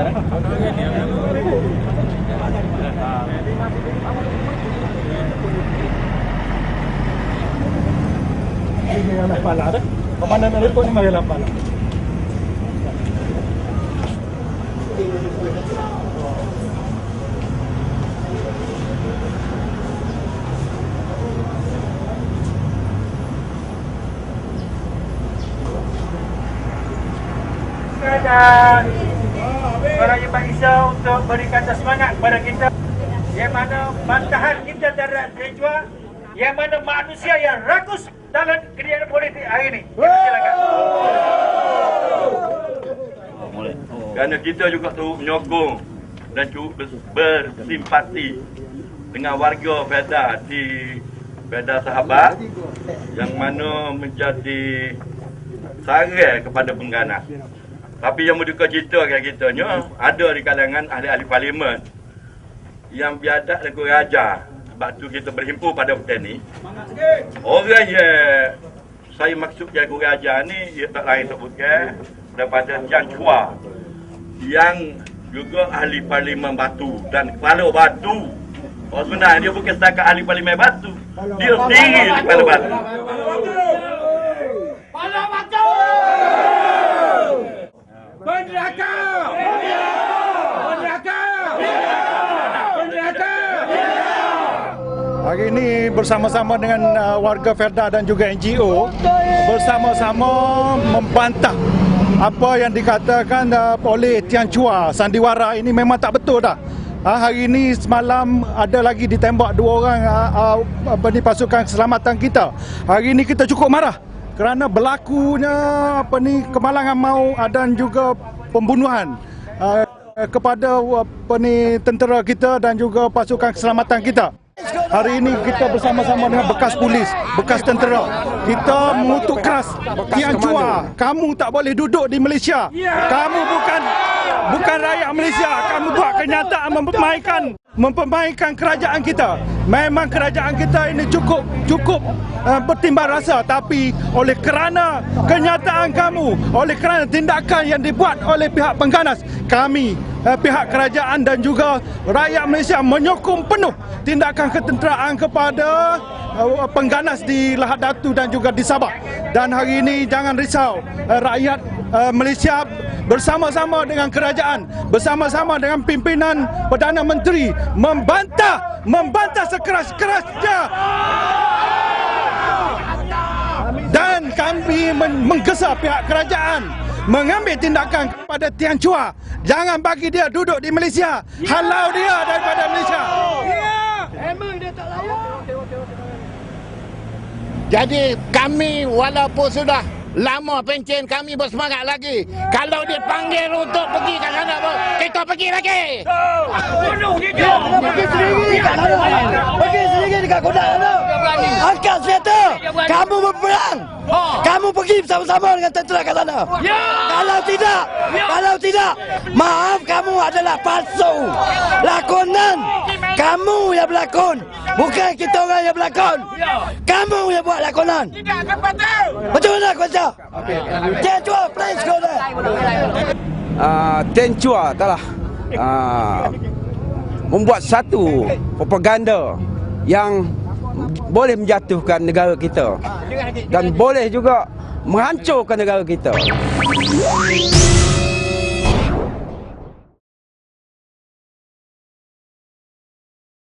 Ini yang nak pala dah. Komandan telefon ni mari lah pala. dan Raya Pak Isa untuk berikan semangat kepada kita yang mana bantahan kita terhadap Sejua yang mana manusia yang rakus dalam kerjaan politik hari ini. Kerana kita juga tu menyokong dan bersimpati dengan warga Feda di Feda Sahabat yang mana menjadi sarai kepada pengganas. Tapi yang berduka cita kan kitanya ada di kalangan ahli-ahli parlimen yang biadab dan ajar. Sebab tu kita berhimpun pada petani. Orang yang saya maksud yang ajar ni ia tak lain tak bukan daripada Tian Chua yang juga ahli parlimen batu dan kepala batu. Oh sebenarnya dia bukan setakat ahli parlimen batu. Dia sendiri kepala batu. Hari ini bersama-sama dengan uh, warga Ferda dan juga NGO bersama-sama membantah apa yang dikatakan uh, oleh Tian Chua sandiwara ini memang tak betul dah. Uh, hari ini semalam ada lagi ditembak dua orang apa ni pasukan keselamatan kita. Hari ini kita cukup marah kerana berlakunya apa ni kemalangan mau dan juga pembunuhan uh, kepada apa ni tentera kita dan juga pasukan keselamatan kita. Hari ini kita bersama-sama dengan bekas polis, bekas tentera. Kita mengutuk keras Tian Chua, kamu tak boleh duduk di Malaysia. Kamu bukan bukan rakyat Malaysia. Kamu buat kenyataan mempermainkan mempermainkan kerajaan kita. Memang kerajaan kita ini cukup cukup uh, bertimbang rasa tapi oleh kerana kenyataan kamu, oleh kerana tindakan yang dibuat oleh pihak pengganas, kami uh, pihak kerajaan dan juga rakyat Malaysia menyokong penuh tindakan ketenteraan kepada uh, pengganas di Lahad Datu dan juga di Sabah. Dan hari ini jangan risau, uh, rakyat uh, Malaysia bersama-sama dengan kerajaan, bersama-sama dengan pimpinan Perdana Menteri membantah, membantah sekeras-kerasnya. Dan kami men- menggesa pihak kerajaan mengambil tindakan kepada Tian Chua. Jangan bagi dia duduk di Malaysia. Halau dia daripada Malaysia. Jadi kami walaupun sudah lama pencen kami bersemangat lagi. Kalau dia panggil untuk pergi ke sana kita pergi lagi. Pergi sendiri kat sana. Pergi sendiri dekat kodak sana. Angkat senjata. Kamu berperang. Kamu pergi bersama-sama dengan tentera kat sana. Kalau tidak, kalau tidak, maaf kamu adalah palsu. Lakonan. Kamu yang berlakon. Bukan kita orang yang berlakon. Kamu yang buat lakonan. Macam mana kuasa? Dia jual please go there. uh, Ten Chua telah uh, membuat satu propaganda yang boleh menjatuhkan negara kita dan boleh juga menghancurkan negara kita.